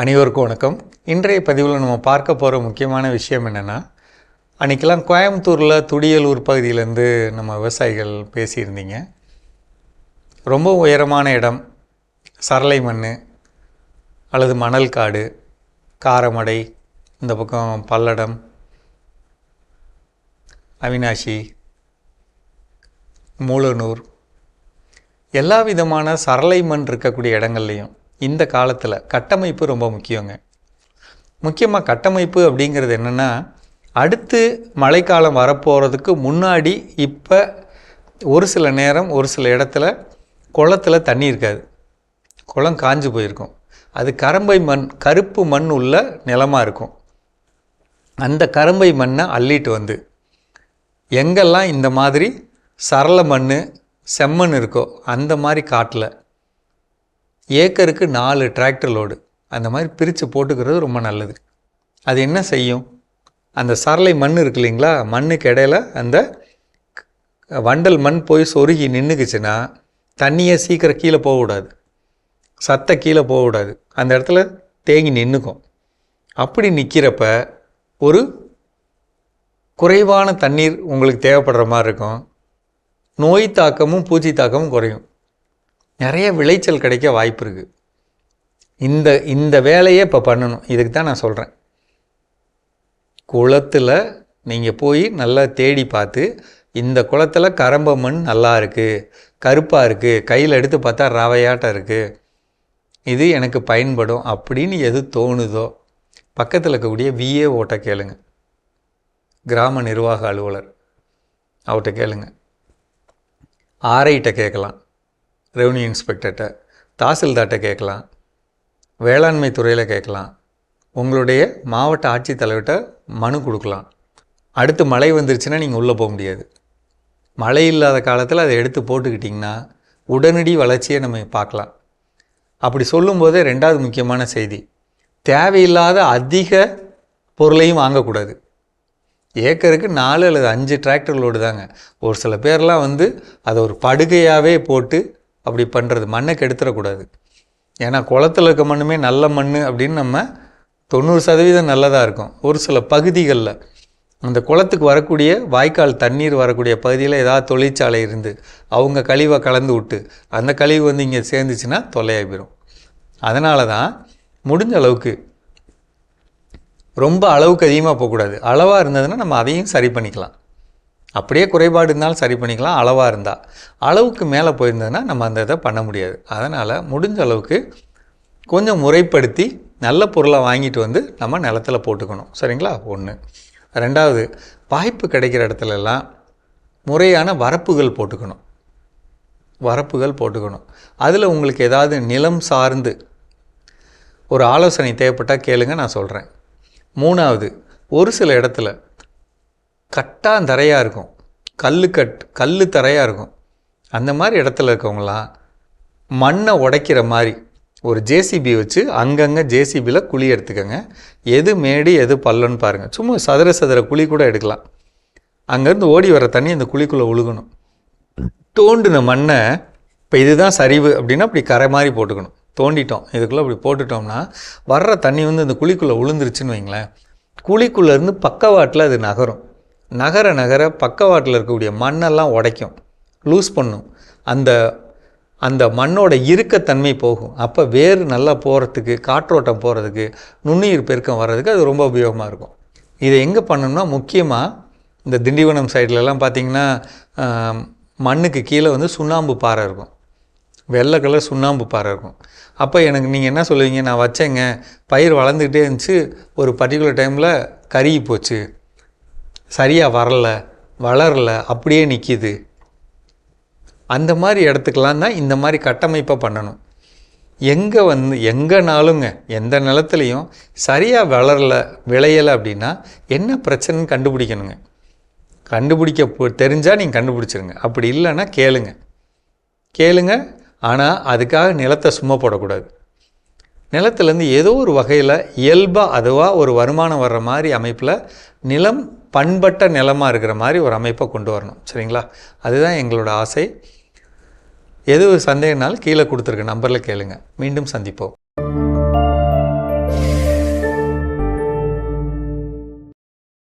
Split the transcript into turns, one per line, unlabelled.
அனைவருக்கும் வணக்கம். இன்றைய பதிவில் நம்ம பார்க்க போகிற முக்கியமான விஷயம் என்னென்னா அன்றைக்கெல்லாம் கோயம்புத்தூரில் துடியலூர் பகுதியிலேருந்து நம்ம விவசாயிகள் பேசியிருந்தீங்க. ரொம்ப உயரமான இடம் சரளை மண் அல்லது மணல் காடு காரமடை இந்த பக்கம் பல்லடம் அவினாஷி மூலனூர். எல்லா விதமான சரளை மண் இருக்கக்கூடிய இடங்கள்லையும் இந்த காலத்தில் கட்டமைப்பு ரொம்ப முக்கியங்க. முக்கியமாக கட்டமைப்பு அப்படிங்கிறது என்னென்னா அடுத்து மழைக்காலம் வரப்போகிறதுக்கு முன்னாடி இப்போ ஒரு சில நேரம் ஒரு சில இடத்துல குளத்தில் தண்ணி இருக்காது. குளம் காஞ்சு போயிருக்கும். அது கரம்பை மண் கருப்பு மண் உள்ள நிலமாக இருக்கும். அந்த கரம்பை மண்ணை அள்ளிட்டு வந்து எங்கெல்லாம் இந்த மாதிரி சரள மண் செம்மண் இருக்கோ அந்த மாதிரி காட்டில் ஏக்கருக்கு நாலு டிராக்டர் லோடு. அந்த மாதிரி பிரித்து போட்டுக்கிறது ரொம்ப நல்லது. அது என்ன செய்யும்? அந்த சரளை மண் இருக்கு இல்லைங்களா? மண்ணுக்கு இடையில அந்த வண்டல் மண் போய் சொருகி நின்றுக்குச்சுன்னா தண்ணியை சீக்கிரம் கீழே போகக்கூடாது. சத்தை கீழே போகக்கூடாது. அந்த இடத்துல தேங்கி நின்றுக்கும் அப்படி நிற்கிறப்ப ஒரு குறைவான தண்ணீர் உங்களுக்கு தேவைப்படுற மாதிரி இருக்கும். நோய் தாக்கமும் பூச்சி தாக்கமும் குறையும். நிறைய விளைச்சல் கிடைக்க வாய்ப்பு இருக்குது இந்த இந்த வேலையே இப்போ பண்ணணும். இதுக்கு தான் நான் சொல்கிறேன் குளத்தில் நீங்கள் போய் நல்லா தேடி பார்த்து இந்த குளத்தில் கரம்ப மண் நல்லா இருக்குது கருப்பாக இருக்குது கையில் எடுத்து பார்த்தா ரவையாட்டம் இருக்குது இது எனக்கு பயன்படும் அப்படின்னு எது தோணுதோ பக்கத்தில் இருக்கக்கூடிய விஏ ஓட்ட கேளுங்க. கிராம நிர்வாக அலுவலர் அவர்கிட்ட கேளுங்க. ஆர்ஐட்ட கேட்கலாம். ரெவன்யூ இன்ஸ்பெக்டர்கிட்ட தாசில்தார்கிட்ட கேட்கலாம். வேளாண்மை துறையில் கேட்கலாம். உங்களுடைய மாவட்ட ஆட்சித்தலைவர்கிட்ட மனு கொடுக்கலாம். அடுத்து மழை வந்துருச்சுன்னா நீங்கள் உள்ளே போக முடியாது. மழை இல்லாத காலத்தில் அதை எடுத்து போட்டுக்கிட்டிங்கன்னா உடனடி வளர்ச்சியை நம்ம பார்க்கலாம். அப்படி சொல்லும்போதே ரெண்டாவது முக்கியமான செய்தி. தேவையில்லாத அதிக பொருளையும் வாங்கக்கூடாது. ஏக்கருக்கு நாலு அல்லது அஞ்சு டிராக்டர் லோடு தாங்க. ஒரு சில பேர்லாம் வந்து அதை ஒரு படுகையாகவே போட்டு அப்படி பண்ணுறது மண்ணை கெடுத்துடக்கூடாது ஏன்னா குளத்தில் இருக்க மண்ணுமே நல்ல மண் அப்படின்னு நம்ம தொண்ணூறு சதவீதம் நல்லதாக இருக்கும். ஒரு சில பகுதிகளில் அந்த குளத்துக்கு வரக்கூடிய வாய்க்கால் தண்ணீர் வரக்கூடிய பகுதியில் ஏதாவது தொழிற்சாலை இருந்து அவங்க கழிவை கலந்து விட்டு அந்த கழிவு வந்து இங்கே சேர்ந்துச்சுன்னா தொல்லையாக போயிடும் அதனால தான் முடிஞ்ச அளவுக்கு ரொம்ப அளவுக்கு அதிகமாக போகக்கூடாது. அளவாக இருந்ததுன்னா நம்ம அதையும் சரி பண்ணிக்கலாம். அப்படியே குறைபாடு இருந்தாலும் சரி பண்ணிக்கலாம் அளவாக இருந்தால் அளவுக்கு மேலே போயிருந்ததுன்னா நம்ம அந்த இதை பண்ண முடியாது. அதனால் முடிஞ்ச அளவுக்கு கொஞ்சம் முறைப்படுத்தி நல்ல பொருளை வாங்கிட்டு வந்து நம்ம நிலத்தில் போட்டுக்கணும். சரிங்களா? ஒன்று ரெண்டாவது வாய்ப்பு கிடைக்கிற இடத்துலலாம் முறையான வரப்புகள் போட்டுக்கணும். வரப்புகள் போட்டுக்கணும். அதில் உங்களுக்கு ஏதாவது நிலம் சார்ந்து ஒரு ஆலோசனை தேவைப்பட்டால் கேளுங்க நான் சொல்கிறேன் மூணாவது ஒரு சில இடத்துல கட்டாந்தரையாக இருக்கும். கல் கட் கல் தரையாக இருக்கும். அந்த மாதிரி இடத்துல இருக்கவங்களாம் மண்ணை உடைக்கிற மாதிரி ஒரு ஜேசிபி வச்சு அங்கங்கே ஜேசிபியில் குழி எடுத்துக்கோங்க. எது மேடு எது பல்லன்னு பாருங்கள் சும்மா சதுர சதுர குழி கூட எடுக்கலாம். அங்கேருந்து ஓடி வர தண்ணி அந்த குழிக்குள்ளே ஒழுகணும் தோண்டின மண்ணை இப்போ இதுதான் சரிவு அப்படின்னா அப்படி கரை மாதிரி போட்டுக்கணும். தோண்டிட்டோம். இதுக்குள்ளே அப்படி போட்டுட்டோம்னா வர்ற தண்ணி வந்து அந்த குழிக்குள்ளே விழுந்துருச்சுன்னு வைங்களேன். குழிக்குள்ளேருந்து பக்கவாட்டில் அது நகரும். நகர நகர பக்கவாட்டில் இருக்கக்கூடிய மண்ணெல்லாம் உடைக்கும் லூஸ் பண்ணும். அந்த அந்த மண்ணோட இறுக்கத்தன்மை போகும். அப்போ வேர் நல்லா போகிறதுக்கு காற்றோட்டம் போகிறதுக்கு நுண்ணுயிர் பெருக்கம் வர்றதுக்கு அது ரொம்ப உபயோகமாக இருக்கும். இதை எங்கே பண்ணணும்னா முக்கியமாக இந்த திண்டிவனம் சைட்லலாம் பார்த்திங்கன்னா மண்ணுக்கு கீழே வந்து சுண்ணாம்பு பாறை இருக்கும். வெள்ளை கலர் சுண்ணாம்பு பாறை இருக்கும். அப்போ எனக்கு நீங்கள் என்ன சொல்லுவீங்க? நான் வச்சேங்க. பயிர் வளர்ந்துக்கிட்டே இருந்துச்சு. ஒரு பர்டிகுலர் டைமில் கருகி போச்சு. சரியாக வரல வளரல அப்படியே நிற்கிது அந்த மாதிரி இடத்துக்கெல்லாம் தான் இந்த மாதிரி கட்டமைப்பை பண்ணணும். எங்கே வந்து எங்கேனாலுங்க எந்த நிலத்துலையும் சரியாக வளரல விளையலை அப்படின்னா என்ன பிரச்சனைன்னு கண்டுபிடிக்கணுங்க. கண்டுபிடிக்க தெரிஞ்சால் நீங்கள் கண்டுபிடிச்சிருங்க. அப்படி இல்லைன்னா கேளுங்க. கேளுங்க. ஆனால் அதுக்காக நிலத்தை சும்மா போடக்கூடாது. நிலத்துலேருந்து ஏதோ ஒரு வகையில் இயல்பாக அதுவாக ஒரு வருமானம் வர்ற மாதிரி அமைப்பில் நிலம் பண்பட்ட நிலமாக இருக்கிற மாதிரி ஒரு அமைப்பை கொண்டு வரணும். சரிங்களா? அதுதான் எங்களோட ஆசை. எது சந்தேகனாலும் கீழே கொடுத்துருக்க நம்பரில் கேளுங்கள் மீண்டும் சந்திப்போம்.